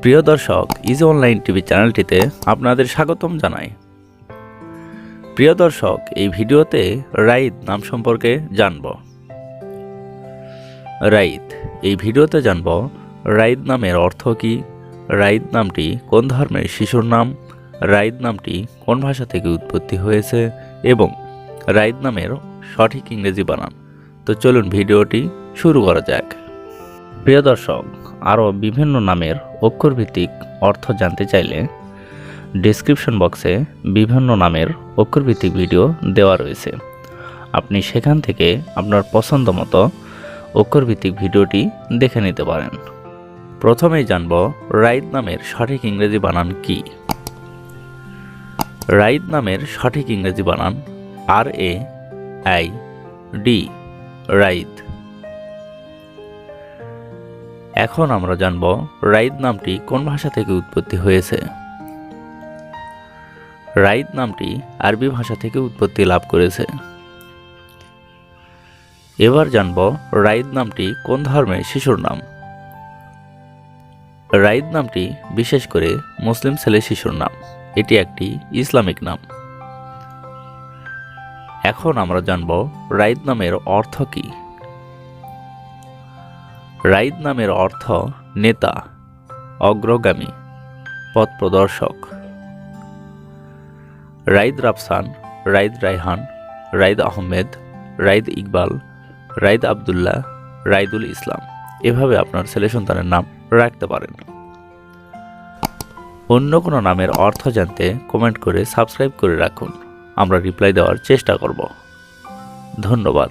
প্রিয় দর্শক easy online TV চ্যানেলটিতে আপনাদের স্বাগতম জানাই। প্রিয় দর্শক, এই ভিডিওতে রাইদ নাম সম্পর্কে জানব। রাইদ এই ভিডিওতে জানব রাইদ নামের অর্থ কি রাইদ নামটি কোন ধর্মের শিশুর নাম রাইদ নামটি কোন ভাষা থেকে উৎপত্তি হয়েছে এবং রাইদ নামের সঠিক ইংরেজি বানান। তো চলুন ভিডিওটি শুরু করা যাক। প্রিয় দর্শক আরও বিভিন্ন নামের অক্ষরভিত্তিক অর্থ জানতে চাইলে ডেসক্রিপশন বক্সে বিভিন্ন নামের অক্ষরভিত্তিক ভিডিও দেওয়া রয়েছে। আপনি সেখান থেকে আপনার পছন্দ মতো অক্ষরভিত্তিক ভিডিওটি দেখে নিতে পারেন। প্রথমেই জানব রাইদ নামের সঠিক ইংরেজি বানান কি? রাইদ নামের সঠিক ইংরেজি বানান R A I D Raid এখন আমরা জানব রাইদ নামটি কোন ভাষা থেকে উৎপত্তি হয়েছে। রাইদ নামটি আরবি ভাষা থেকে উৎপত্তি লাভ করেছে। এবার জানব রাইদ নামটি কোন ধর্মের শিশুর নাম। রাইদ নামটি বিশেষ করে মুসলিম ছেলে শিশুর নাম। এটি একটি ইসলামিক নাম। এখন আমরা জানব রাইদ নামের অর্থ কী। রাইদ নামের অর্থ নেতা, অগ্রগামী, পথ প্রদর্শক। রাইদ রাফসান, রাইদ রায়হান, রাইদ আহমেদ, রাইদ ইকবাল, রাইদ আবদুল্লাহ, রাইদুল ইসলাম। এভাবে আপনার ছেলে সন্তানের নাম রাখতে পারেন। অন্য কোনো নামের অর্থ জানতে কমেন্ট করে সাবস্ক্রাইব করে রাখুন। আমরা রিপ্লাই দেওয়ার চেষ্টা করব। ধন্যবাদ।